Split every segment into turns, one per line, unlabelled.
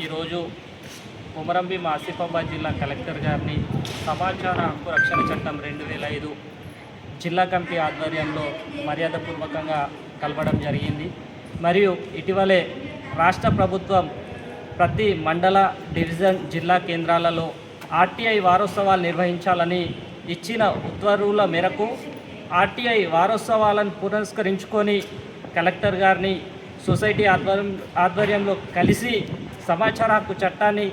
ఈరోజు కొమరంభీం ఆసిఫాబాద్ జిల్లా కలెక్టర్ గారిని సమాచార హక్కు రక్షణ చట్టం రెండు వేల ఐదు జిల్లా కమిటీ ఆధ్వర్యంలో మర్యాదపూర్వకంగా కలవడం జరిగింది. మరియు ఇటీవలే రాష్ట్ర ప్రభుత్వం ప్రతి మండల డివిజన్ జిల్లా కేంద్రాలలో ఆర్టీఐ వారోత్సవాలు నిర్వహించాలని ఇచ్చిన ఉత్తర్వుల మేరకు ఆర్టీఐ వారోత్సవాలను పురస్కరించుకొని కలెక్టర్ గారిని సొసైటీ ఆధ్వర్యం ఆధ్వర్యంలో కలిసి సమాచార హక్కు చట్టాన్ని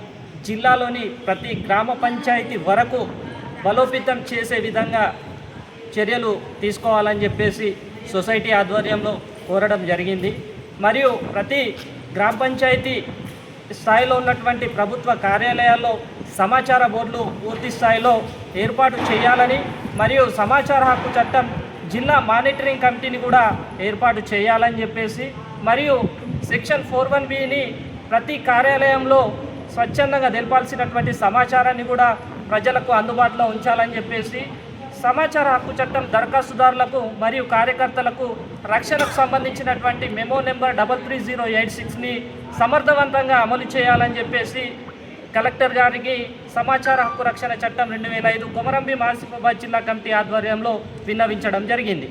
జిల్లాలోని ప్రతి గ్రామ పంచాయతీ వరకు బలోపేతం చేసే విధంగా చర్యలు తీసుకోవాలని చెప్పేసి సొసైటీ ఆధ్వర్యంలో కోరడం జరిగింది. మరియు ప్రతి గ్రామ పంచాయతీ స్థాయిలో ఉన్నటువంటి ప్రభుత్వ కార్యాలయాల్లో సమాచార బోర్డులు పూర్తి స్థాయిలో ఏర్పాటు చేయాలని మరియు సమాచార హక్కు చట్టం జిల్లా మానిటరింగ్ కమిటీని కూడా ఏర్పాటు చేయాలని చెప్పేసి మరియు సెక్షన్ ఫోర్ వన్ బిని ప్రతి కార్యాలయంలో స్వచ్ఛందంగా తెలపాల్సినటువంటి సమాచారాన్ని కూడా ప్రజలకు అందుబాటులో ఉంచాలని చెప్పేసి సమాచార హక్కు చట్టం దరఖాస్తుదారులకు మరియు కార్యకర్తలకు రక్షణకు సంబంధించినటువంటి memo number double three zero eight సిక్స్ని సమర్థవంతంగా అమలు చేయాలని చెప్పేసి కలెక్టర్ గారికి సమాచార హక్కు రక్షణ చట్టం రెండు వేల ఐదు కొమరంబి ఆసిఫాబాద్ జిల్లా కమిటీ ఆధ్వర్యంలో విన్నవించడం జరిగింది.